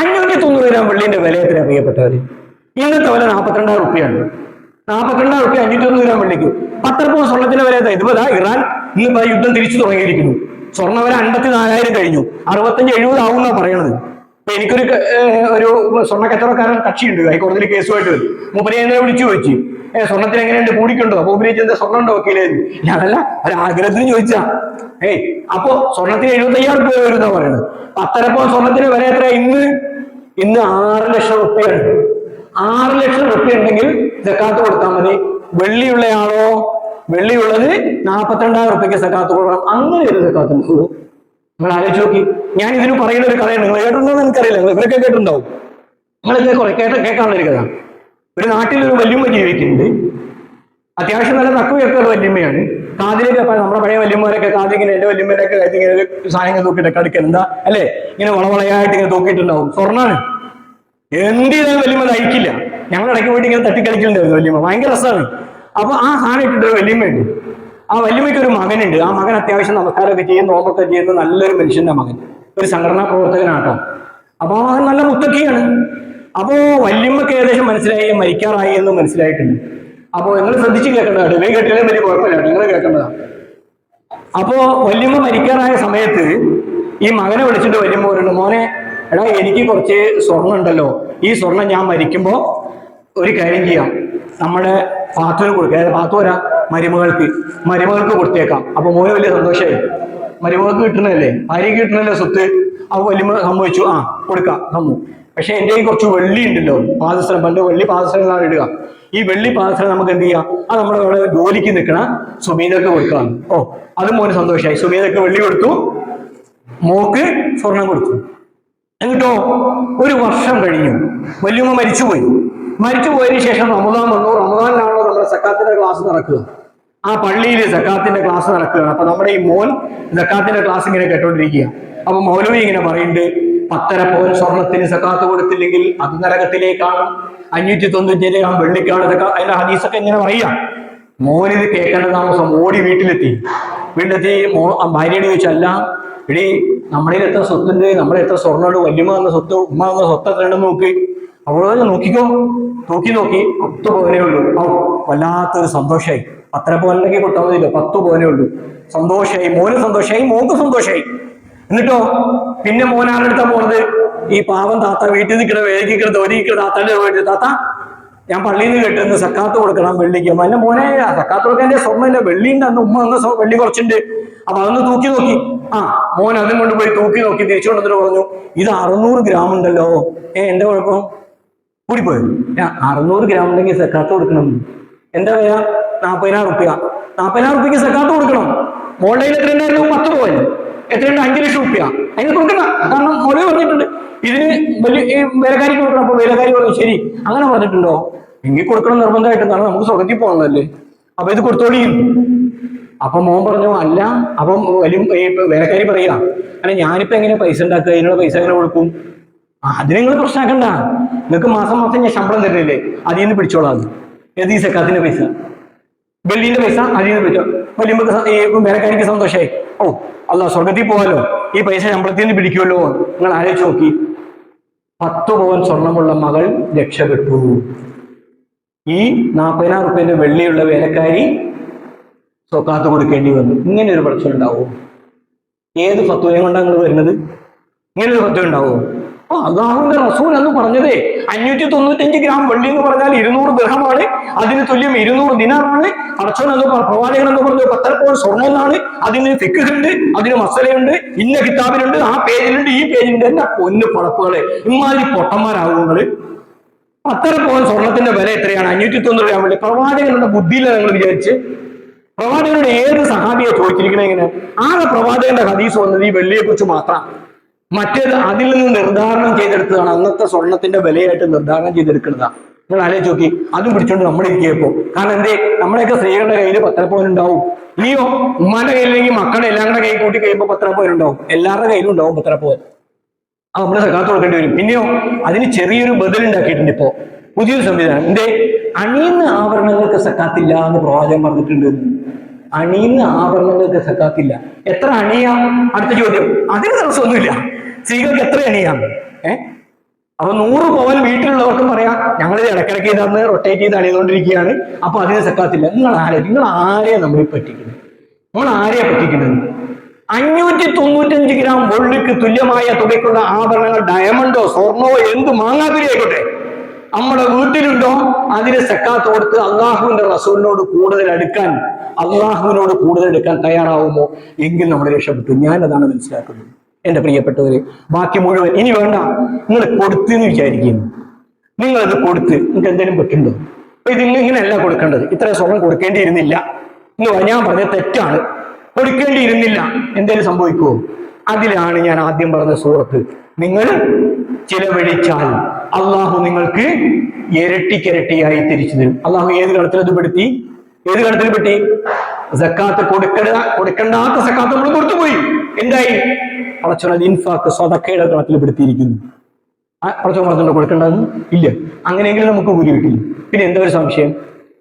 അഞ്ഞൂറ്റി തൊണ്ണൂറ് ഗ്രാം വെള്ളിന്റെ വില എത്ര പ്രിയപ്പെട്ടവര് ഇന്നത്തെ വില നാൽപ്പത്തിരണ്ടായിരം റുപ്യാണ് നാൽപ്പത്തിരണ്ടായിരം റുപ്യ അഞ്ഞൂറ്റി തൊണ്ണൂറ് ഗ്രാം വെള്ളിക്ക്. പത്തരപ്പോ സ്വർണത്തിന്റെ വില എത്ര ഇതിപ്പോ ഇറാൻ ഈ യുദ്ധം തിരിച്ചു തുടങ്ങിയിരിക്കുന്നു. സ്വർണ വില അൻപത്തി നാലായിരം കഴിഞ്ഞു. അറുപത്തഞ്ച് എഴുപത് ആവുന്ന പറയണത്. ഇപ്പൊ എനിക്കൊരു ഒരു സ്വർണ കച്ചവടക്കാരൻ കക്ഷിയുണ്ട് ഹൈക്കോടതിയിൽ കേസുമായിട്ട് മൂപ്പരെ എന്നെ വിളിച്ചു ചോദിച്ചു. ഏ സ്വർണത്തിന് എങ്ങനെയുണ്ട്? കൂടിക്കുണ്ടോ? അപ്പൊ ഉപരി എന്താ സ്വർണം ഉണ്ടോ വക്കീലായിരുന്നു ഞാനല്ല ഒരു ആഗ്രഹത്തിന് ചോദിച്ചാ. ഏയ് അപ്പൊ സ്വർണത്തിന് എഴുപത്തയ്യായിരം രൂപ വരുന്ന പറയുന്നത് പത്തരപ്പോ സ്വർണത്തിന് വില എത്ര ഇന്ന്? ഇന്ന് ആറ് ലക്ഷം റുപ്യുണ്ട് ആറ് ലക്ഷം റുപ്യ ഉണ്ടെങ്കിൽ സക്കാത്ത് കൊടുത്താൽ മതി. വെള്ളിയുള്ളയാളോ? വെള്ളിയുള്ളത് നാൽപ്പത്തിരണ്ടായിരം റുപ്യക്ക് സക്കാത്ത് കൊടുക്കണം. അങ്ങനെ ഒരു സക്കാത്ത് നിങ്ങൾ ആലോചിച്ച് നോക്കി. ഞാൻ ഇതിന് പറയുന്ന ഒരു കഥയാണ്. നിങ്ങൾ കേട്ടിട്ടുണ്ടോ എന്ന് എനിക്കറിയില്ല. നിങ്ങൾ ഇവരൊക്കെ കേട്ടിട്ടുണ്ടാവും. നിങ്ങളൊക്കെ കുറെ കേട്ട കേൾക്കാനുള്ള ഒരു കഥ. ഒരു നാട്ടിൽ ഒരു വല്യമ്മ ജീവിക്കുന്നുണ്ട്. അത്യാവശ്യം നല്ല തക്കവയൊക്കെ ഉള്ള വല്യമ്മയാണ്. കാതിലേക്ക് നമ്മുടെ പഴയ വല്യമ്മമാരൊക്കെ കാതിങ്ങനെ എന്റെ വല്യമ്മേനൊക്കെ കാതിൽ ഇങ്ങനെ സാധനങ്ങൾ തൂക്കിയിട്ടൊക്കെ അടുക്കൽ എന്താ? അല്ലേ? ഇങ്ങനെ വളവളയായിട്ട് ഇങ്ങനെ തൂക്കിയിട്ടുണ്ടാവും. സ്വർണാണ്. എന്ത് ചെയ്താലും വലിയമ്മ നയിക്കില്ല ഞങ്ങൾ ഇടയ്ക്ക് പോയിട്ട് ഇങ്ങനെ തട്ടിക്കളിക്കുന്നുണ്ടായിരുന്നു വലിയമ്മ. ഭയങ്കര രസമാണ്. അപ്പൊ ആ സാധനം ഇട്ടിട്ട് വല്യമ്മയുണ്ട് ആ വലിയമ്മയ്ക്ക് ഒരു മകനുണ്ട്. ആ മകൻ അത്യാവശ്യം നമസ്കാരമൊക്കെ ചെയ്യും നോമ്പൊക്കെ ചെയ്യുന്ന നല്ലൊരു മനുഷ്യന്റെ മകൻ. ഒരു സംഘടനാ പ്രവർത്തകനാട്ടോ. അപ്പൊ ആ മകൻ നല്ല മുത്തക്കിയാണ്. അപ്പോ വല്യമ്മക്ക് ഏകദേശം മനസ്സിലായി മരിക്കാറായി എന്ന് മനസ്സിലായിട്ടുണ്ട്. അപ്പോ നിങ്ങൾ ശ്രദ്ധിച്ച് കേൾക്കേണ്ടതാണ് ഇവയും കേട്ടില്ലേ വലിയ കുഴപ്പമില്ല നിങ്ങൾ കേൾക്കേണ്ടതാണ്. അപ്പോ വല്യമ്മ മരിക്കാറായ സമയത്ത് ഈ മകനെ വിളിച്ചിട്ട് വല്യമ്മ പറയുന്നു മോനെ എടാ എനിക്ക് കുറച്ച് സ്വർണം ഉണ്ടല്ലോ ഈ സ്വർണം ഞാൻ മരിക്കുമ്പോ ഒരു കാര്യം ചെയ്യാം. നമ്മുടെ പാത്തുവിന് കൊടുക്കുക അതായത് പാത്തു മരുമകൾക്ക്. മരുമകൾക്ക് കൊടുത്തേക്കാം. അപ്പൊ മോനെ വലിയ സന്തോഷമായി മരുമകൾക്ക് കിട്ടണല്ലേ ഭാര്യയ്ക്ക് കിട്ടണല്ലേ സ്വത്ത്? അപ്പൊ വലിയ സമ്മതിച്ചു. ആ കൊടുക്കാം തന്നു. പക്ഷെ എന്റെ കയ്യിൽ കുറച്ച് വെള്ളി ഉണ്ടല്ലോ പാദസരം. പണ്ട് വെള്ളി പാദസരങ്ങളാണ് ഇടുക. ഈ വെള്ളി പാദസരം നമുക്ക് എന്ത് ചെയ്യാം? അത് നമ്മുടെ അവിടെ ജോലിക്ക് നിൽക്കണ സുമീതക്ക് കൊടുക്കാം ഓ അതും മോന് സന്തോഷമായി സുമീതക്ക് വെള്ളി കൊടുത്തു. മോക്ക് സ്വർണം കൊടുത്തു. എന്നിട്ടോ ഒരു വർഷം കഴിഞ്ഞു. വല്യമ്മ മരിച്ചുപോയി. മരിച്ചു മരിച്ചുപോയതിനു ശേഷം റമദാൻ വന്നു. റമദാനിലാണല്ലോ നമ്മുടെ സക്കാത്തിന്റെ ക്ലാസ് നടക്കുക. ആ പള്ളിയിൽ സക്കാത്തിന്റെ ക്ലാസ് നടക്കുകയാണ് അപ്പൊ നമ്മുടെ ഈ മോൻ സക്കാത്തിന്റെ ക്ലാസ് ഇങ്ങനെ കേട്ടോണ്ടിരിക്കുക. അപ്പൊ മൗലവി ഇങ്ങനെ പറയുന്നുണ്ട് പത്തര പോൻ സ്വർണത്തിന് സക്കാത്ത് കൊടുത്തില്ലെങ്കിൽ അത് നരകത്തിലേക്കാണ്. അഞ്ഞൂറ്റി തൊണ്ണൂറ്റിയിലേക്കാണ് വെള്ളിക്കാണ് അതിന്റെ ഹദീസൊക്കെ ഇങ്ങനെ പറയാം മോനിത് കേൾക്കേണ്ട താമസം ഓടി വീട്ടിലെത്തി. വീട്ടിലെത്തി ഭാര്യയോട് ചോദിച്ചല്ല എടീ നമ്മളിൽ എത്ര സ്വത്തുണ്ട്? നമ്മളെ എത്ര സ്വർണമുണ്ട്? വല്യമ്മ എന്ന സ്വത്ത് ഉമ്മ എന്ന സ്വത്ത് ഉണ്ടെന്ന് നോക്കി. അവളോട് നോക്കിക്കോ. നോക്കി നോക്കി. പത്ത് പോകനേ ഉള്ളൂ. ഔ വല്ലാത്തൊരു സന്തോഷമായി പത്തര പോലെയൊക്കെ കൊടുത്താൽ മതിയില്ല. പത്ത് പോകനേ ഉള്ളൂ. സന്തോഷമായി മോന് സന്തോഷമായി മോക്ക് സന്തോഷമായി എന്നിട്ടോ? പിന്നെ മോൻ ആരെടുത്താ പോണത്? ഈ പാവം താത്ത വീട്ടിൽ നിൽക്കണ വേദിക്കണ നിൽക്കണ താത്താന്റെ വേണ്ടി താത്ത ഞാൻ പള്ളിയിൽ നിന്ന് കേട്ടിരുന്നു സക്കാത്ത് കൊടുക്കണം വെള്ളിക്ക്. എന്റെ മോനെ സക്കാത്ത് കൊടുക്കാൻ സ്വർണമില്ല വെള്ളിയുണ്ട് അന്ന് ഉമ്മ സ്വ- വെള്ളി കുറച്ചുണ്ട് അപ്പൊ അതൊന്ന് തൂക്കി നോക്കി. ആ മോൻ അതും കൊണ്ട് പോയി തൂക്കി നോക്കി തിരിച്ചു കൊണ്ടിട്ട് പറഞ്ഞു ഇത് അറുന്നൂറ് ഗ്രാം ഉണ്ടല്ലോ. ഏ എന്റെ കുഴപ്പം? കൂടിപ്പോയി. അറുന്നൂറ് ഗ്രാം ഉണ്ടെങ്കിൽ സക്കാത്ത് കൊടുക്കണം. എന്താ വില? നാൽപ്പതിനായിരം റുപ്യ. നാൽപ്പതിനായിരം റുപ്യക്ക് സക്കാത്ത് കൊടുക്കണം. മോളുടെ എത്ര ഉണ്ടായിരുന്നു? പത്ത് പോയി എത്രയുണ്ട് അഞ്ച് ലക്ഷം റുപ്യ. അതിന് കൊടുക്കണ്ട. കാരണം മോളെ പറഞ്ഞിട്ടുണ്ട്. ഇതിന് വലിയ വേലക്കാരിക്ക് കൊടുക്കണം. അപ്പൊ വേലക്കാരി പറഞ്ഞു ശരി. അങ്ങനെ പറഞ്ഞിട്ടുണ്ടോ? എങ്കിൽ കൊടുക്കണം നിർബന്ധമായിട്ട്. കാരണം നമുക്ക് സ്വർഗത്തിൽ പോകണമല്ലേ അപ്പൊ ഇത് കൊടുത്തോളി അപ്പൊ മോൻ പറഞ്ഞു അല്ല അപ്പം വലിയ വേലക്കാരി പറയുക അല്ല ഞാനിപ്പോ എങ്ങനെ പൈസ ഉണ്ടാക്കുക? അതിനുള്ള പൈസ എങ്ങനെ കൊടുക്കും? അതിന് അത് നിങ്ങൾ പ്രശ്നമാക്കണ്ട. നിങ്ങൾക്ക് മാസം മാസം ഞാൻ ശമ്പളം തരുന്നില്ലേ? അതിൽ നിന്ന് പിടിച്ചോളാം ഏത് ഈ സക്കാത്തിന്റെ പൈസ? വെള്ളിന്റെ പൈസ അതിൽ നിന്ന് പിടിച്ചോ. വലിയ വേലക്കാരിക്ക് സന്തോഷമായി ഓ അല്ല സ്വർഗത്തിൽ പോവാലോ? ഈ പൈസ ശമ്പളത്തിൽ നിന്ന് പിടിക്കുമല്ലോ? നിങ്ങൾ ആലോചിച്ച് നോക്കി. പത്ത് പവൻ സ്വർണമുള്ള മകൾ രക്ഷപ്പെട്ടു. ഈ നാൽപ്പതിനായിരം റുപ്യന്റെ വെള്ളിയുള്ള വേലക്കാരി സ്വക്കാത്ത് കൊടുക്കേണ്ടി വന്നു. ഇങ്ങനെ ഒരു പ്രശ്നം ഉണ്ടാവും? ഏത് ഫത്വയും കൊണ്ടാണ് നിങ്ങൾ വരുന്നത്? ഇങ്ങനെ ഒരു ഫത്വ ഉണ്ടാവും? അപ്പൊ അള്ളാഹുവിന്റെ റസൂൽ എന്ന് പറഞ്ഞതേ അഞ്ഞൂറ്റി തൊണ്ണൂറ്റഞ്ച് ഗ്രാം വെള്ളി എന്ന് പറഞ്ഞാൽ ഇരുന്നൂറ് ദൃഹമാണ് അതിന് തുല്യം ഇരുന്നൂറ് ദിനാറാണ് അടച്ചോൻ എന്ന് പ്രവാചകൻ എന്ന് പറഞ്ഞത് പത്തരപ്പോൾ സ്വർണം എന്നാണ് അതിന് ഫിക്കുണ്ട് അതിന് മസലയുണ്ട് ഇന്ന കിതാബിലുണ്ട് ആ പേജിലുണ്ട് ഈ പേജിലുണ്ട് എന്നെ പൊന്ന് പടപ്പുകളെ ഇമാതിരി പൊട്ടന്മാരാകും നിങ്ങൾ? പത്തര സ്വർണത്തിന്റെ വില എത്രയാണ്? അഞ്ഞൂറ്റി തൊണ്ണൂറ് ഗ്രാം വെള്ളി. പ്രവാചകനുള്ള ബുദ്ധിയില്ല നിങ്ങൾ വിചാരിച്ച് പ്രവാചകനോട് ഏത് സഹാബിയെ ചോദിച്ചിരിക്കണേ എങ്ങനെ ആകെ പ്രവാചകന്റെ ഹദീസ് വന്നത് ഈ വെള്ളിയെ കുറിച്ച് മാത്രം. മറ്റേത് അതിൽ നിന്ന് നിർദ്ധാരണം ചെയ്തെടുത്തതാണ്. അന്നത്തെ സ്വർണത്തിന്റെ വിലയായിട്ട് നിർദ്ധാരണം ചെയ്തെടുക്കുന്നതാണ് നിങ്ങൾ ആലോചിച്ച് നോക്കി. അതും പിടിച്ചോണ്ട് നമ്മൾ ഇരിക്കുകയപ്പോ കാരണം എന്തേ? നമ്മുടെയൊക്കെ സ്ത്രീകളുടെ കയ്യിൽ പത്രപ്പോൻ ഉണ്ടാവും ഇനിയോ ഉമ്മാന്റെ കയ്യിലെങ്കിൽ മക്കളുടെ എല്ലാവരുടെ കൈ കൂട്ടി കഴിയുമ്പോൾ പത്രപ്പോൻ ഉണ്ടാവും എല്ലാവരുടെ കയ്യിലും ഉണ്ടാവും പത്രപ്പോൻ അത് നമ്മൾ സക്കാത്ത് കൊടുക്കേണ്ടി വരും. പിന്നെയോ അതിന് ചെറിയൊരു ബദൽ ഉണ്ടാക്കിയിട്ടുണ്ട് ഇപ്പോ. പുതിയൊരു സംവിധാനം. എന്തേ? അണിയുന്ന ആഭരണങ്ങൾക്ക് സക്കാത്തില്ല എന്ന് പ്രവാചകൻ പറഞ്ഞിട്ടുണ്ട്. അണിയുന്ന ആഭരണങ്ങൾക്ക് സക്കാത്തില്ല. എത്ര അണിയാം? അടുത്ത ചോദ്യം. അതിന് തടസ്സമൊന്നുമില്ല. സ്ത്രീകൾക്ക് എത്ര അണിയാം? ഏഹ് അപ്പൊ നൂറ് പവൻ വീട്ടിലുള്ളവർക്കും പറയാം ഞങ്ങൾ ഇടക്കിടക്ക് ഇതന്ന് റൊട്ടേറ്റ് ചെയ്ത് അണിയതുകൊണ്ടിരിക്കുകയാണ് അപ്പൊ അതിന് സക്കാത്തില്ല. നിങ്ങൾ ആരെ നിങ്ങൾ ആരെ നമ്മൾ പറ്റിക്കുന്നത് നമ്മൾ ആരെയാ പറ്റിക്കുന്നത്? അഞ്ഞൂറ്റി തൊണ്ണൂറ്റഞ്ച് ഗ്രാം വെള്ളിക്ക് തുല്യമായ തുകയ്ക്കുള്ള ആഭരണങ്ങൾ ഡയമണ്ടോ സ്വർണമോ എന്ത് മാങ്ങാതിരി ആയിക്കോട്ടെ നമ്മുടെ വീട്ടിലുണ്ടോ? അതിന് സക്കാത്ത് കൊടുത്ത് അള്ളാഹുവിന്റെ റസൂലിനോട് കൂടുതൽ അടുക്കാൻ അള്ളാഹുവിനോട് കൂടുതൽ എടുക്കാൻ തയ്യാറാവുമോ? എങ്കിൽ നമ്മൾ രക്ഷപ്പെട്ടു. ഞാൻ അതാണ് മനസ്സിലാക്കുന്നത്. എന്റെ പ്രിയപ്പെട്ടവര് ബാക്കി മുഴുവൻ ഇനി വേണ്ട. നിങ്ങൾ കൊടുത്തു എന്ന് വിചാരിക്കുന്നു. നിങ്ങൾ അത് കൊടുത്ത് നിങ്ങൾക്ക് എന്തെങ്കിലും പറ്റുണ്ടോ? അപ്പൊ ഇത് ഇങ്ങനെയല്ല കൊടുക്കേണ്ടത്. ഇത്ര സ്വർണം കൊടുക്കേണ്ടിയിരുന്നില്ല. എന്ന് ഞാൻ പറഞ്ഞത് തെറ്റാണ്. കൊടുക്കേണ്ടിയിരുന്നില്ല. എന്തെങ്കിലും സംഭവിക്കുമോ അതിലാണ് ഞാൻ ആദ്യം പറഞ്ഞ സൂറത്ത്. നിങ്ങൾ ചിലവഴിച്ചാൽ അള്ളാഹു നിങ്ങൾക്ക് ഇരട്ടിക്കിരട്ടിയായി തിരിച്ചു തരും. അള്ളാഹു ഏത് കളത്തിൽ അത് പെടുത്തി ഏത് കളത്തിൽ പെട്ടി? സക്കാത്ത് കൊടുക്കണ്ട കൊടുക്കണ്ടാത്ത സക്കാത്ത് നമ്മൾ കൊടുത്തുപോയി. എന്തായി? പടച്ചോനത് ഇൻഫാക്ക് സ്വതക്കയുടെ കളത്തിൽ പെടുത്തിയിരിക്കുന്നു. പടച്ചോൻ പറഞ്ഞുണ്ടോ കൊടുക്കേണ്ടത് ഇല്ല. അങ്ങനെയെങ്കിലും നമുക്ക് ഊരി കിട്ടില്ല. പിന്നെ എന്താ ഒരു സംശയം?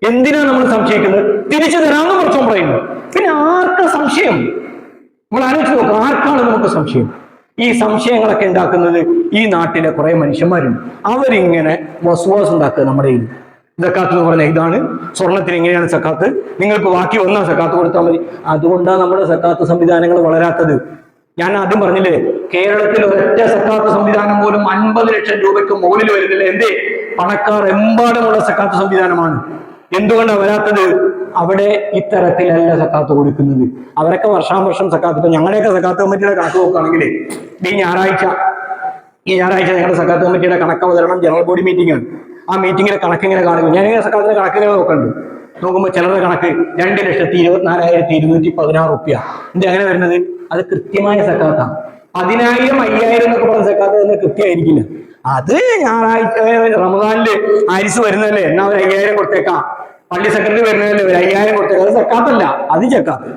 എന്തിനാ നമ്മൾ സംശയിക്കുന്നത്? തിരിച്ചു തരാമെന്ന് പടച്ചോൻ പറയുന്നു. പിന്നെ ആർക്കാ സംശയം? നമ്മൾ ആലോചിച്ച് നോക്കാം ആർക്കാണ് നമുക്ക് സംശയം? ഈ സംശയങ്ങളൊക്കെ ഉണ്ടാക്കുന്നത് ഈ നാട്ടിലെ കുറെ മനുഷ്യന്മാരുണ്ട്. അവരിങ്ങനെ വസുവാസ് ഉണ്ടാക്കുക നമ്മുടെ കയ്യിൽ. സക്കാത്ത് എന്ന് പറഞ്ഞ ഇതാണ്. സ്വർണത്തിന് എങ്ങനെയാണ് സക്കാത്ത്. നിങ്ങൾക്ക് ബാക്കി വന്നാൽ സക്കാത്ത് കൊടുത്താൽ മതി. അതുകൊണ്ടാണ് നമ്മുടെ സക്കാത്ത് സംവിധാനങ്ങൾ വളരാത്തത്. ഞാൻ ആദ്യം പറഞ്ഞില്ലേ കേരളത്തിൽ ഒരൊറ്റ സക്കാത്ത് സംവിധാനം പോലും അൻപത് ലക്ഷം രൂപയ്ക്ക് മുകളിൽ വരുന്നില്ല. എന്തേ? പണക്കാർ എമ്പാടുമുള്ള സക്കാത്ത് സംവിധാനമാണ്. എന്തുകൊണ്ടാണ് വരാത്തത്? അവിടെ ഇത്തരത്തിലല്ല സക്കാത്ത് കൊടുക്കുന്നത്. അവരൊക്കെ വർഷാവർഷം സക്കാത്ത്. ഇപ്പൊ ഞങ്ങളുടെയൊക്കെ സക്കാത്ത് കമ്മിറ്റിയുടെ കണക്ക് നോക്കുകയാണെങ്കിൽ ഈ ഞായറാഴ്ച ഈ ഞായറാഴ്ച ഞങ്ങളുടെ സക്കാത്ത് കമ്മിറ്റിയുടെ കണക്ക് അവതരണം ജനറൽ ബോഡി മീറ്റിംഗ് ആണ്. ആ മീറ്റിങ്ങിലെ കണക്ക് ഇങ്ങനെ കാണുന്നു. ഞാൻ ഇങ്ങനെ സക്കാത്തിന്റെ ഇങ്ങനെ നോക്കുന്നുണ്ട്. നോക്കുമ്പോൾ ചിലരുടെ കണക്ക് രണ്ട് ലക്ഷത്തി ഇരുപത്തിനാലായിരത്തി ഇരുന്നൂറ്റി പതിനാറ് റുപ്യ. ഇത് എങ്ങനെ വരുന്നത്? അത് കൃത്യമായ സക്കാത്താണ്. പതിനായിരം അയ്യായിരം എന്നൊക്കെ പറഞ്ഞ സക്കാത്ത് തന്നെ കൃത്യമായിരിക്കില്ല. അത് ഞായറാഴ്ച റമദാനിൽ ആരിസ് വരുന്നല്ലേ എന്നാ ഒരു അയ്യായിരം കൊടുത്തേക്കാം. പള്ളി സെക്രട്ടറി വരുന്നതിൽ ഒരു അയ്യായിരം കൊടുത്തേക്കാം അത് സക്കാത്തല്ല. അത് ചക്കാത്ത്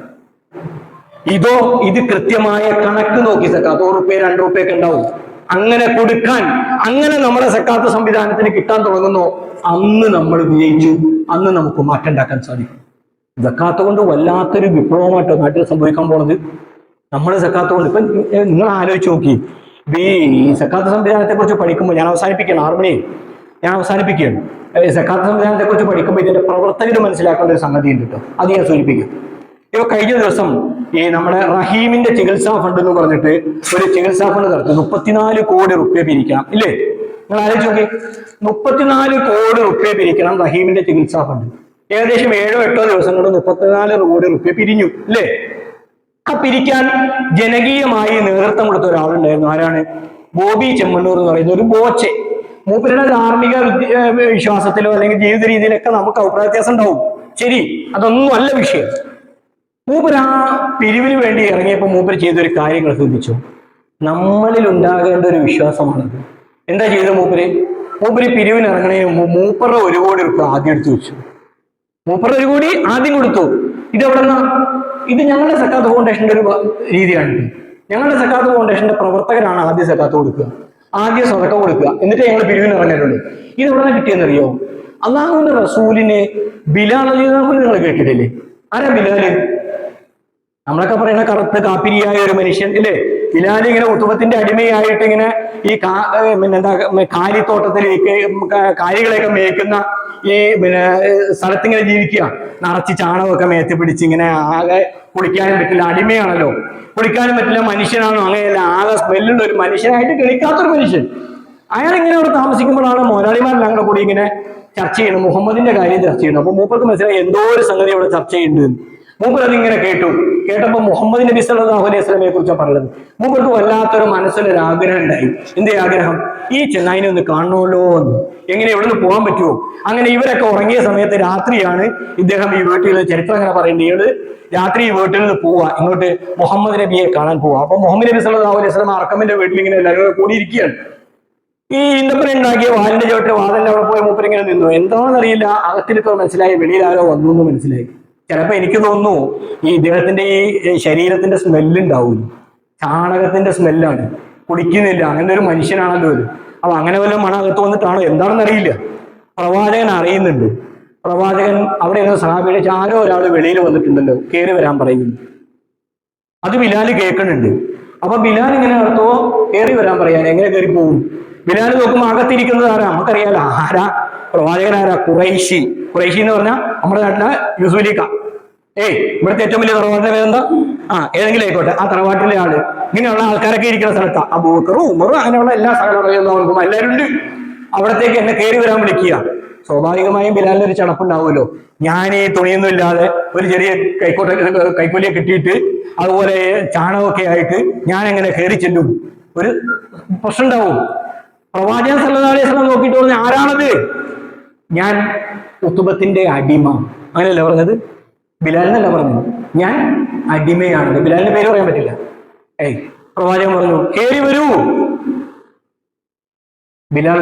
ഇതോ ഇത് കൃത്യമായ കണക്ക് നോക്കി സക്കാത്ത്. ഒരു റുപ്യ രണ്ട് റുപ്യ ഒക്കെ ഉണ്ടാവും. അങ്ങനെ കൊടുക്കാൻ അങ്ങനെ നമ്മുടെ സക്കാത്ത് സംവിധാനത്തിന് കിട്ടാൻ തുടങ്ങുന്നു. അന്ന് നമ്മൾ വിജയിച്ചു. അന്ന് നമുക്ക് മാറ്റം ഉണ്ടാക്കാൻ സാധിക്കും. സക്കാത്ത് കൊണ്ട് വല്ലാത്തൊരു വിപ്ലവമായിട്ടോ നാട്ടിൽ സംഭവിക്കാൻ പോണത് നമ്മൾ സക്കാത്ത് കൊണ്ട്. ഇപ്പൊ നിങ്ങൾ ആലോചിച്ച് നോക്കി. ഈ സക്കാത്ത് സംവിധാനത്തെ കുറിച്ച് പഠിക്കുമ്പോൾ ഞാൻ അവസാനിപ്പിക്കുകയാണ്. ആറുമണി ഞാൻ അവസാനിപ്പിക്കുകയാണ്. സക്കാത്ത് സംവിധാനത്തെ കുറിച്ച് പഠിക്കുമ്പോൾ ഇതിന്റെ പ്രവർത്തകർ മനസ്സിലാക്കേണ്ട ഒരു സംഗതി ഉണ്ട് കേട്ടോ. അത് ഞാൻ സൂചിപ്പിക്കും. ഇപ്പൊ കഴിഞ്ഞ ദിവസം ഈ നമ്മുടെ റഹീമിന്റെ ചികിത്സാ ഫണ്ട് എന്ന് പറഞ്ഞിട്ട് ഒരു ചികിത്സാ ഫണ്ട് നടത്തി. മുപ്പത്തിനാല് കോടി റുപ്യ പിരിക്കണം ഇല്ലേ? നിങ്ങൾ ആലോചിച്ച് നോക്കി. മുപ്പത്തിനാല് കോടി റുപ്യ പിരിക്കണം റഹീമിന്റെ ചികിത്സാ ഫണ്ട്. ഏകദേശം ഏഴോ എട്ടോ ദിവസം കൊണ്ട് മുപ്പത്തിനാല് കോടി റുപ്യ പിരിഞ്ഞു അല്ലേ ആ പിരിക്കാൻ ജനകീയമായി നേതൃത്വം കൊടുത്ത ഒരാളുണ്ടായിരുന്നു. ആരാണ്? ബോബി ചെമ്മണ്ണൂർ എന്ന് പറയുന്ന ഒരു ബോച്ചെ. മൂപ്പരുടെ ധാർമ്മിക വിശ്വാസത്തിലോ അല്ലെങ്കിൽ ജീവിത രീതിയിലൊക്കെ നമുക്ക് അഭിപ്രായ വ്യത്യാസം ഉണ്ടാവും. ശരി അതൊന്നും അല്ല വിഷയം. മൂപ്പർ ആ പിരിവിന് വേണ്ടി ഇറങ്ങിയപ്പോൾ മൂപ്പർ ചെയ്തൊരു കാര്യങ്ങൾ ശ്രദ്ധിച്ചു. നമ്മളിൽ ഉണ്ടാകേണ്ട ഒരു വിശ്വാസമാണത്. എന്താ ചെയ്ത മൂപ്പര്? മൂപ്പര് പിരിവിന് ഇറങ്ങണേ മൂപ്പറ ഒരു കോടി റുപ്യ ആദ്യം എടുത്തു വെച്ചു. മൂപ്പറ ഒരു കോടി ആദ്യം കൊടുത്തു. ഇത് എവിടെ ഇത് ഞങ്ങളുടെ സക്കാത്ത് ഫൗണ്ടേഷന്റെ ഒരു രീതിയാണ് ഞങ്ങളുടെ സക്കാത്ത് ഫൗണ്ടേഷന്റെ പ്രവർത്തകരാണ് ആദ്യം സക്കാത്ത് കൊടുക്കുക. ആദ്യം സ്വതക്കം കൊടുക്കുക. എന്നിട്ട് ഞങ്ങൾ പിരിവിന് ഇറങ്ങിയിട്ടുണ്ട് ഇത് എവിടെ കിട്ടിയെന്നറിയോ? അള്ളാഹുവിന്റെ റസൂലിനെ ബിലാൽ അലിഹുൽ നിങ്ങൾ കേട്ടിട്ടില്ലേ? ആരാ ബിലാൽ? നമ്മളൊക്കെ പറയുന്ന കറുത്ത കാപ്പിരിയായ ഒരു മനുഷ്യൻ ഇല്ലേ? ബിലാൽ ഇങ്ങനെ ഉത്തുമത്തിന്റെ അടിമയായിട്ട് ഇങ്ങനെ ഈ കാ പിന്നെ എന്താ കാലിത്തോട്ടത്തിൽ കാലികളെയൊക്കെ മേയ്ക്കുന്ന ഈ പിന്നെ സ്ഥലത്തിങ്ങനെ ജീവിക്കുക. നിറച്ച് ചാണകമൊക്കെ മേത്തി പിടിച്ച് ഇങ്ങനെ ആകെ കുളിക്കാനും പറ്റില്ല അടിമയാണല്ലോ. കുളിക്കാനും പറ്റില്ല മനുഷ്യനാണോ? അങ്ങനെയല്ല ആകെ സ്മെല്ലുള്ള ഒരു മനുഷ്യനായിട്ട് കളിക്കാത്തൊരു മനുഷ്യൻ. അയാൾ ഇങ്ങനെ അവിടെ താമസിക്കുമ്പോഴാണ് മുതലാളിമാരെല്ലാം കൂടെ കൂടി ഇങ്ങനെ ചർച്ച ചെയ്യുന്നത് മുഹമ്മദിന്റെ കാര്യം ചർച്ച ചെയ്യുന്നു അപ്പൊ മൂപ്പർക്ക് മനസ്സിലായി എന്തോ ഒരു സംഗതി അവിടെ ചർച്ച ചെയ്യുന്നുണ്ട് മൂപ്പർ അതിങ്ങനെ കേട്ടു. കേട്ടപ്പോ മുഹമ്മദ് നബി സല്ലല്ലാഹു അലൈഹി വസല്ലമയെ കുറിച്ചാണ് പറഞ്ഞത്. മൂപ്പർക്ക് വല്ലാത്തൊരു മനസ്സിലൊരു ആഗ്രഹം ഉണ്ടായി. എന്തേ ആഗ്രഹം? ഈ ചെന്നായിനെ ഒന്ന് കാണണമല്ലോ എന്ന്. എങ്ങനെ എവിടെ നിന്ന് പോകാൻ പറ്റുമോ അങ്ങനെ ഇവരൊക്കെ ഉറങ്ങിയ സമയത്ത് രാത്രിയാണ് ഇദ്ദേഹം ഈ വീട്ടിൽ ചരിത്രം അങ്ങനെ പറയുന്നത്. ഇയാൾ രാത്രി ഈ വീട്ടിൽ നിന്ന് പോവാ ഇങ്ങോട്ട് മുഹമ്മദ് നബിയെ കാണാൻ പോവാ അപ്പൊ മുഹമ്മദ് നബി സല്ലല്ലാഹു അലൈഹി സ്വലം അറക്കമിന്റെ വീട്ടിൽ ഇങ്ങനെ എല്ലാവരും കൂടിയിരിക്കുകയാണ്. ഈ ഈന്തപ്പന ഉണ്ടാക്കിയ വാലിന്റെ ചോട്ട് വാതിലിന്റെ അവിടെ പോയ മൂപ്പര് ഇങ്ങനെ നിന്നു. എന്താണെന്നറിയില്ല. അകത്തിലിപ്പോ മനസ്സിലായി. വെളിയിൽ ആരോ വന്നു എന്ന് മനസ്സിലായി. ചിലപ്പോ എനിക്ക് തോന്നുന്നു ഈ ഇദ്ദേഹത്തിന്റെ ഈ ശരീരത്തിന്റെ സ്മെല്ലുണ്ടാവും ചാണകത്തിന്റെ സ്മെല്ലാണ് കുടിക്കുന്നില്ല. അങ്ങനെ ഒരു മനുഷ്യനാണല്ലോ അപ്പൊ അങ്ങനെ വല്ല മണം അകത്ത് വന്നിട്ടാണോ? എന്താണെന്ന് അറിയില്ല. പ്രവാചകൻ അറിയുന്നുണ്ട്. പ്രവാചകൻ അവിടെ ഇരുന്ന സഹാബിയുടെ ആരോ ഒരാൾ വെളിയിൽ വന്നിട്ടുണ്ടല്ലോ കയറി വരാൻ പറയുന്നു. അത് ബിലാൽ കേൾക്കുന്നുണ്ട്. അപ്പൊ ബിലാൽ ഇങ്ങനെ അകത്തോ കയറി വരാൻ പറയാൻ എങ്ങനെ കയറി പോകും ബിലാൽ നോക്കുമ്പോൾ അകത്തിരിക്കുന്നത് ആരാ? നമുക്കറിയാലോ ആരാ? പ്രവാചകൻ ആരാ? കുറൈശി കുറൈശി എന്ന് പറഞ്ഞാൽ നമ്മുടെ നാട്ടിലെ യുസുലിക്ക ഏയ് ഇവിടുത്തെ ഏറ്റവും വലിയ തറവാട്ടിലെ പേരെന്താ? ആ ഏതെങ്കിലും ആയിക്കോട്ടെ. ആ തറവാട്ടിലെ ആൾ. ഇങ്ങനെയുള്ള ആൾക്കാരൊക്കെ ഇരിക്കുന്ന സ്ഥലത്താ. അബൂക്കറും ഉമറും അങ്ങനെയുള്ള എല്ലാ സകലറിയുന്നവർക്കും എല്ലാവരും ഉണ്ട് അവിടത്തേക്ക് എന്നെ കയറി വരാൻ വിളിക്കുക. സ്വാഭാവികമായും ബിലാലിന് ഒരു ചടപ്പുണ്ടാവുമല്ലോ. ഞാൻ ഈ തുണിയൊന്നും ഇല്ലാതെ ഒരു ചെറിയ കൈക്കോട്ട കൈക്കൂലിയെ കിട്ടിയിട്ട് അതുപോലെ ചാണകമൊക്കെ ആയിട്ട് ഞാൻ എങ്ങനെ കയറി ചെല്ലും. ഒരു പ്രശ്നം ഉണ്ടാവും പ്രവാചകൻ സല്ലി സ്വലം നോക്കിയിട്ട് പറഞ്ഞ ആരാണത്? ഞാൻ ഉത്തുബത്തിന്റെ അടിമ. അങ്ങനെയല്ല പറഞ്ഞത്? ബിലാലിനല്ല പറഞ്ഞത്. ഞാൻ അടിമയാണ് ബിലാലിന്റെ പേര് പറയാൻ പറ്റില്ല. ഏയ് പ്രവാചകൻ പറഞ്ഞു കേറി വരൂ. ബിലാൽ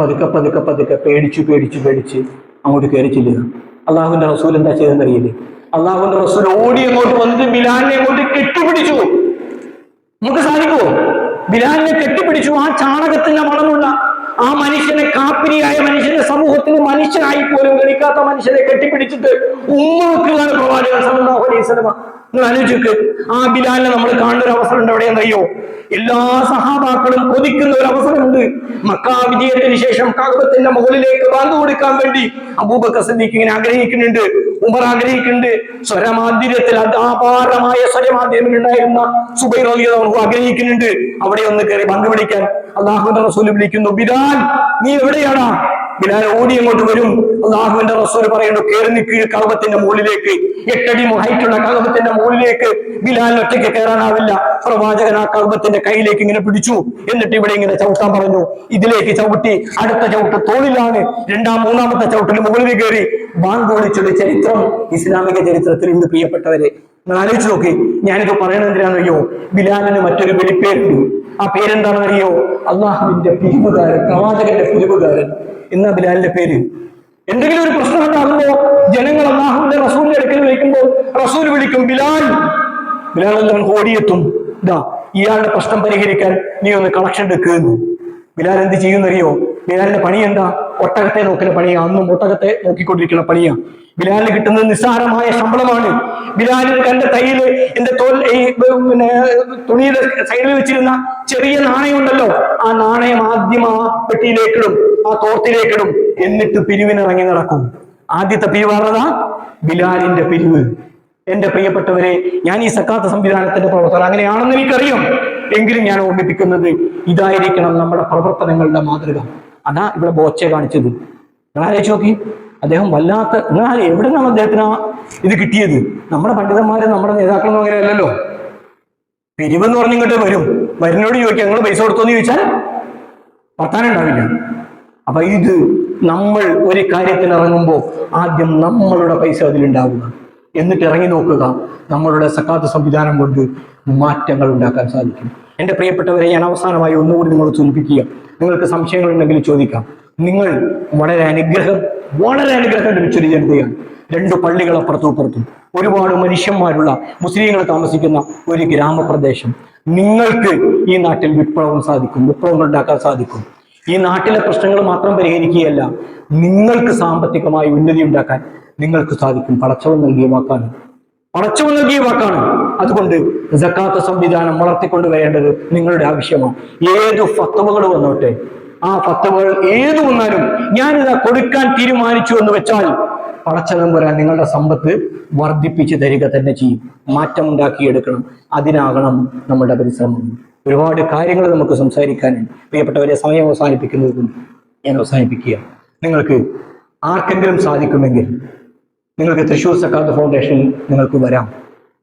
പതുക്കെ പതുക്കെ പതുക്കെ പേടിച്ചു പേടിച്ചു പേടിച്ച് അങ്ങോട്ട് കയറി ചെല്ലുക അള്ളാഹുവിന്റെ റസൂൽ എന്താ ചെയ്തെന്നറിയില്ലേ അള്ളാഹുവിന്റെ റസൂൽ ഓടി അങ്ങോട്ട് വന്നിട്ട് ബിലാലിനെ അങ്ങോട്ട് കെട്ടിപ്പിടിച്ചു. നമുക്ക് സാധിക്കുമോ ബിലാലിനെ കെട്ടിപ്പിടിച്ചു. ആ ചാണകത്തിന്റെ മണമുള്ള ആ മനുഷ്യനെ കാപ്പിരിയായ മനുഷ്യന്റെ സമൂഹത്തിൽ മനുഷ്യനായി പോലും കളിക്കാത്ത മനുഷ്യനെ കെട്ടിപ്പിടിച്ചിട്ട് ഉമ്മ പ്രവാചകൻ സല്ലാഹു അലൈഹി വസല്ലമ നിങ്ങൾ ആലോചിക്ക്. ആ ബിലാലിനെ നമ്മൾ കാണുന്ന ഒരു അവസരം ഉണ്ട് എവിടെയെന്നറിയോ എല്ലാ സഹാബാക്കളും കൊതിക്കുന്ന ഒരു അവസരമുണ്ട്. മക്കാ വിജയത്തിന് ശേഷം കാകത്തിന്റെ മുകളിലേക്ക് ബാങ്ക് കൊടുക്കാൻ വേണ്ടി അബൂബക്കർ സദ്ദീഖ് ഇങ്ങനെ ആഗ്രഹിക്കുന്നുണ്ട്. ഉമർ ആഗ്രഹിക്കുന്നുണ്ട്. സ്വരമാധുര്യത്തിൽ അതാപാരമായ സ്വരമാധുര്യം ഉണ്ടായിരുന്ന സുബൈർ അലി നമുക്ക് ആഗ്രഹിക്കുന്നുണ്ട്. അവിടെ ഒന്ന് കയറി പങ്കുപിടിക്കാൻ അള്ളാഹുവിന്റെ റസൂൽ വിളിക്കുന്നു ബിലാൽ നീ എവിടെയാണാ ബിലാൽ ഓടി അങ്ങോട്ട് വരും. അള്ളാഹുവിന്റെ റസൂൽ പറയുന്നു കയറി നിൽക്കുക കളവത്തിന്റെ മുകളിലേക്ക് എട്ടടി ഹൈറ്റുള്ള കളവത്തിന്റെ മുകളിലേക്ക് ബിലാൽ ഒറ്റയ്ക്ക് കയറാനാവില്ല. പ്രവാചകൻ ആ കളവത്തിന്റെ കയ്യിലേക്ക് ഇങ്ങനെ പിടിച്ചു. എന്നിട്ട് ഇവിടെ ഇങ്ങനെ ചവിട്ടാൻ പറഞ്ഞു. ഇതിലേക്ക് ചവിട്ടി അടുത്ത ചവിട്ട് തോളിലാണ്. രണ്ടാം മൂന്നാമത്തെ ചവിട്ടിന് മുകളിൽ കയറി. ബാങ്ക് വിളിച്ചൊരു ചരിത്രം ഇസ്ലാമിക ചരിത്രത്തിൽ ഇന്ന് പ്രിയപ്പെട്ടവരെ. ആലോചിച്ച് നോക്കി. ഞാനിത് പറയണത് എന്തിനാണെന്നറിയോ ബിലാലിന് മറ്റൊരു വെളിപ്പേരുണ്ട് ആ പേരെന്താണെന്നറിയോ അള്ളാഹുവിന്റെ പിരിവുകാരൻ പ്രവാചകന്റെ പിരിവുകാരൻ. എന്നാ ബിലാലിന്റെ പേര്. എന്തെങ്കിലും ഒരു പ്രശ്നം ഉണ്ടാകുമ്പോ ജനങ്ങൾ അള്ളാഹുവിന്റെ റസൂലിന്റെ അടുക്കൽ വിളിക്കുമ്പോൾ റസൂൽ വിളിക്കും ബിലാൽ ബിലാൽ എല്ലാം ഓടിയെത്തും. ഇതാ ഇയാളുടെ പ്രശ്നം പരിഹരിക്കാൻ നീ ഒന്ന് കളക്ഷൻ എടുക്കുന്നു ബിലാൽ എന്ത് ചെയ്യുന്നറിയോ? ബിലാലിന്റെ പണി എന്താ? ഒട്ടകത്തെ നോക്കുന്ന പണിയാ. അന്നും ഒട്ടകത്തെ നോക്കിക്കൊണ്ടിരിക്കുന്ന പണിയാ. ബിലാലിന് കിട്ടുന്നത് നിസ്സാരമായ ശമ്പളമാണ്. ബിലാലിന് തന്റെ കയ്യിൽ എന്റെ തോൽ ഈ പിന്നെ തുണിയുടെ സൈഡിൽ വെച്ചിരുന്ന ചെറിയ നാണയം ഉണ്ടല്ലോ ആ നാണയം ആദ്യം ആ പെട്ടിയിലേക്കിടും ആ തോർത്തിലേക്കിടും എന്നിട്ട് പിരിവിനിറങ്ങി നടക്കും. ആദ്യത്തെ പിരിവാറത ബിലാലിന്റെ പിരിവ്. എന്റെ പ്രിയപ്പെട്ടവരെ ഞാൻ ഈ സക്കാത്ത സംവിധാനത്തിന്റെ പ്രവർത്തനം അങ്ങനെയാണെന്ന് എനിക്കറിയാം. എങ്കിലും ഞാൻ ഓർമ്മിപ്പിക്കുന്നത് ഇതായിരിക്കണം നമ്മുടെ പ്രവർത്തനങ്ങളുടെ മാതൃക. അതാ ഇവിടെ ബോച്ചെ കാണിച്ചത്. ആലോചിച്ച് നോക്കി. അദ്ദേഹം വല്ലാത്ത നിങ്ങൾ എവിടെ നിന്നാണ് അദ്ദേഹത്തിന് ഇത് കിട്ടിയത്? നമ്മുടെ പണ്ഡിതന്മാര് നമ്മുടെ നേതാക്കളൊന്നും അങ്ങനെയല്ലല്ലോ പിരിവെന്ന് പറഞ്ഞിങ്ങോട്ട് വരും. വരുന്നോട് ചോദിക്കാം നിങ്ങൾ പൈസ കൊടുത്തോന്ന് ചോദിച്ചാൽ? വർത്താനം ഉണ്ടാവില്ല. അപ്പൊ ഇത് നമ്മൾ ഒരു കാര്യത്തിന് ഇറങ്ങുമ്പോൾ ആദ്യം നമ്മളുടെ പൈസ അതിലുണ്ടാവുക. എന്നിട്ട് ഇറങ്ങി നോക്കുക. നമ്മളുടെ സക്കാത്ത് സംവിധാനം കൊണ്ട് മാറ്റങ്ങൾ ഉണ്ടാക്കാൻ സാധിക്കും. എന്റെ പ്രിയപ്പെട്ടവരെ ഞാൻ അവസാനമായി ഒന്നുകൂടി നിങ്ങൾ സൂചിപ്പിക്കുക. നിങ്ങൾക്ക് സംശയങ്ങൾ ഉണ്ടെങ്കിൽ ചോദിക്കാം. നിങ്ങൾ വളരെ അനുഗ്രഹം വളരെ അനുഗ്രഹം ലഭിച്ചൊരു ജനതയാണ്. രണ്ട് പള്ളികൾ അപ്പുറത്തും ഒരുപാട് മനുഷ്യന്മാരുള്ള മുസ്ലിങ്ങൾ താമസിക്കുന്ന ഒരു ഗ്രാമപ്രദേശം. നിങ്ങൾക്ക് ഈ നാട്ടിൽ വിപ്ലവം സാധിക്കും വിപ്ലവങ്ങൾ ഉണ്ടാക്കാൻ സാധിക്കും. ഈ നാട്ടിലെ പ്രശ്നങ്ങൾ മാത്രം പരിഹരിക്കുകയല്ല നിങ്ങൾക്ക് സാമ്പത്തികമായി ഉന്നതി ഉണ്ടാക്കാൻ നിങ്ങൾക്ക് സാധിക്കും. പടച്ചവൻ നൽകിയ വാക്കാണ്. പടച്ചവൻ നൽകിയ വാക്കാണ്. അതുകൊണ്ട് ജക്കാത്ത സംവിധാനം വളർത്തിക്കൊണ്ട് വരേണ്ടത് നിങ്ങളുടെ ആവശ്യമാണ്. ഏത് ഫത്തവകൾ വന്നോട്ടെ? ആ ഫത്തവകൾ ഏത് വന്നാലും ഞാനിതാ കൊടുക്കാൻ തീരുമാനിച്ചു എന്ന് വെച്ചാൽ പടച്ചതം വരാൻ നിങ്ങളുടെ സമ്പത്ത് വർദ്ധിപ്പിച്ച് തരിക തന്നെ ചെയ്യും. മാറ്റമുണ്ടാക്കിയെടുക്കണം. അതിനാകണം നമ്മളുടെ പരിശ്രമം. ഒരുപാട് കാര്യങ്ങൾ നമുക്ക് സംസാരിക്കാനുണ്ട്. പ്രിയപ്പെട്ടവരെ സമയം അവസാനിപ്പിക്കുന്നത് കൊണ്ട് ഞാൻ അവസാനിപ്പിക്കുക. നിങ്ങൾക്ക് ആർക്കെങ്കിലും സാധിക്കുമെങ്കിൽ നിങ്ങൾക്ക് തൃശ്ശൂർ സക്കാത്ത് ഫൗണ്ടേഷൻ നിങ്ങൾക്ക് വരാം.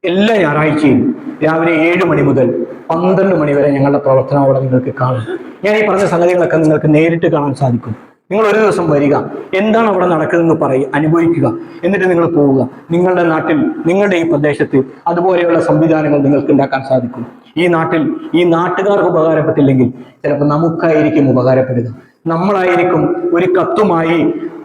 എല്ലാ ഞായറാഴ്ചയും രാവിലെ ഏഴ് മണി മുതൽ പന്ത്രണ്ട് മണി വരെ ഞങ്ങളുടെ പ്രവർത്തനം അവിടെ നിങ്ങൾക്ക് കാണും. ഞാൻ ഈ പറഞ്ഞ സംഗതികളൊക്കെ നിങ്ങൾക്ക് നേരിട്ട് കാണാൻ സാധിക്കും. നിങ്ങൾ ഒരു ദിവസം വരിക. എന്താണ് അവിടെ നടക്കുന്നതെന്ന് പറയുക അനുഭവിക്കുക. എന്നിട്ട് നിങ്ങൾ പോവുക. നിങ്ങളുടെ നാട്ടിൽ നിങ്ങളുടെ ഈ പ്രദേശത്ത് അതുപോലെയുള്ള സംവിധാനങ്ങൾ നിങ്ങൾക്ക് ഉണ്ടാക്കാൻ സാധിക്കും. ഈ നാട്ടിൽ ഈ നാട്ടുകാർക്ക് ഉപകാരപ്പെട്ടില്ലെങ്കിൽ ചിലപ്പോൾ നമുക്കായിരിക്കും ഉപകാരപ്പെടുക. നമ്മളായിരിക്കും ഒരു കത്തുമായി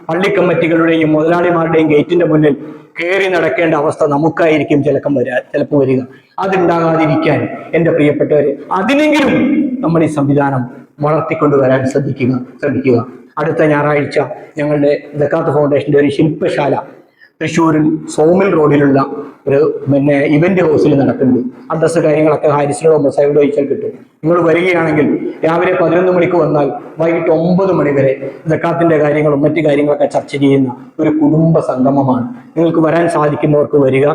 പള്ളി കമ്മിറ്റികളുടെയും മുതലാളിമാരുടെയും ഗേറ്റിന്റെ മുന്നിൽ കയറി നടക്കേണ്ട അവസ്ഥ നമുക്കായിരിക്കും ചിലക്കം വരാ ചിലപ്പോൾ വരിക. അതുണ്ടാകാതിരിക്കാൻ എന്റെ പ്രിയപ്പെട്ടവരെ അതിനെങ്കിലും നമ്മൾ ഈ സംവിധാനം വളർത്തിക്കൊണ്ടുവരാൻ ശ്രദ്ധിക്കുക ശ്രമിക്കുക. അടുത്ത ഞായറാഴ്ച ഞങ്ങളുടെ ദക്കാത്ത് ഫൗണ്ടേഷന്റെ ഒരു ശില്പശാല തൃശ്ശൂരിൽ സോമിൽ റോഡിലുള്ള ഒരു പിന്നെ ഇവന്റ് ഹൗസിൽ നടക്കുന്നുണ്ട്. അഡ്രസ്സ് കാര്യങ്ങളൊക്കെ ഹാരിസിനോട് സൈഡ് ചോദിച്ചാൽ കിട്ടും. നിങ്ങൾ വരികയാണെങ്കിൽ രാവിലെ പതിനൊന്ന് മണിക്ക് വന്നാൽ വൈകിട്ട് ഒമ്പത് മണി വരെ ജക്കാത്തിന്റെ കാര്യങ്ങളും മറ്റു കാര്യങ്ങളൊക്കെ ചർച്ച ചെയ്യുന്ന ഒരു കുടുംബ സംഗമമാണ്. നിങ്ങൾക്ക് വരാൻ സാധിക്കുന്നവർക്ക് വരിക.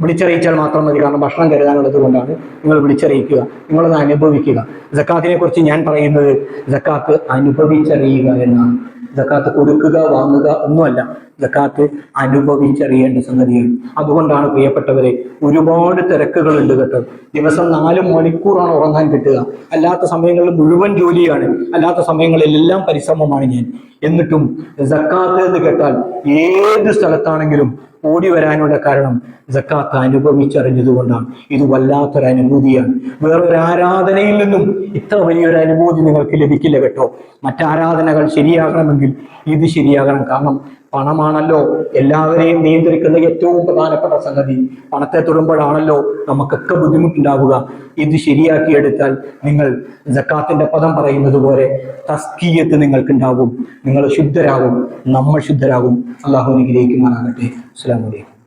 വിളിച്ചറിയിച്ചാൽ മാത്രം മതി. കാരണം ഭക്ഷണം കരുതാനുള്ളത് കൊണ്ടാണ് നിങ്ങൾ വിളിച്ചറിയിക്കുക. നിങ്ങളത് അനുഭവിക്കുക. ജക്കാത്തിനെ കുറിച്ച് ഞാൻ പറയുന്നത് ജക്കാത്ത് അനുഭവിച്ചറിയുക എന്നാണ്. ജക്കാത്ത് കൊടുക്കുക വാങ്ങുക ഒന്നുമല്ല. ജക്കാത്ത് അനുഭവിച്ചറിയേണ്ട സംഗതിയാണ്. അതുകൊണ്ടാണ് പ്രിയപ്പെട്ടവരെ ഒരുപാട് തിരക്കുകളുണ്ട് കേട്ടോ. ദിവസം നാല് മണിക്കൂറാണ് ഉറങ്ങാൻ കിട്ടുക. അല്ലാത്ത സമയങ്ങളിൽ മുഴുവൻ ജോലിയാണ്. അല്ലാത്ത സമയങ്ങളിലെല്ലാം പരിശ്രമമാണ് ഞാൻ. എന്നിട്ടും ജക്കാത്ത് എന്ന് കേട്ടാൽ ഏത് സ്ഥലത്താണെങ്കിലും ഓടി വരാനുള്ള കാരണം ജക്കാത്ത് അനുഭവിച്ചറിഞ്ഞതുകൊണ്ടാണ് ഇത് വല്ലാത്തൊരു അനുഭൂതിയാണ്. വേറൊരു ആരാധനയിൽ നിന്നും ഇത്ര വലിയൊരു അനുഭൂതി നിങ്ങൾക്ക് ലഭിക്കില്ല കേട്ടോ. മറ്റാരാധനകൾ ശരിയാകണമെങ്കിൽ ഇത് ശരിയാകണം. കാരണം പണമാണല്ലോ എല്ലാവരെയും നിയന്ത്രിക്കുന്ന ഏറ്റവും പ്രധാനപ്പെട്ട സംഗതി. പണത്തെ തൊടുമ്പോഴാണല്ലോ നമുക്കൊക്കെ ബുദ്ധിമുട്ടുണ്ടാവുക. ഇത് ശരിയാക്കിയെടുത്താൽ നിങ്ങൾ ജക്കാത്തിന്റെ പദം പറയുന്നത് പോലെ തസ്കീയത്ത് നിങ്ങൾക്കുണ്ടാകും നിങ്ങൾ ശുദ്ധരാകും. നമ്മൾ ശുദ്ധരാകും. അള്ളാഹു അനുഗ്രഹിക്കുമാറാകട്ടെ. അസ്സാം വലൈക്കും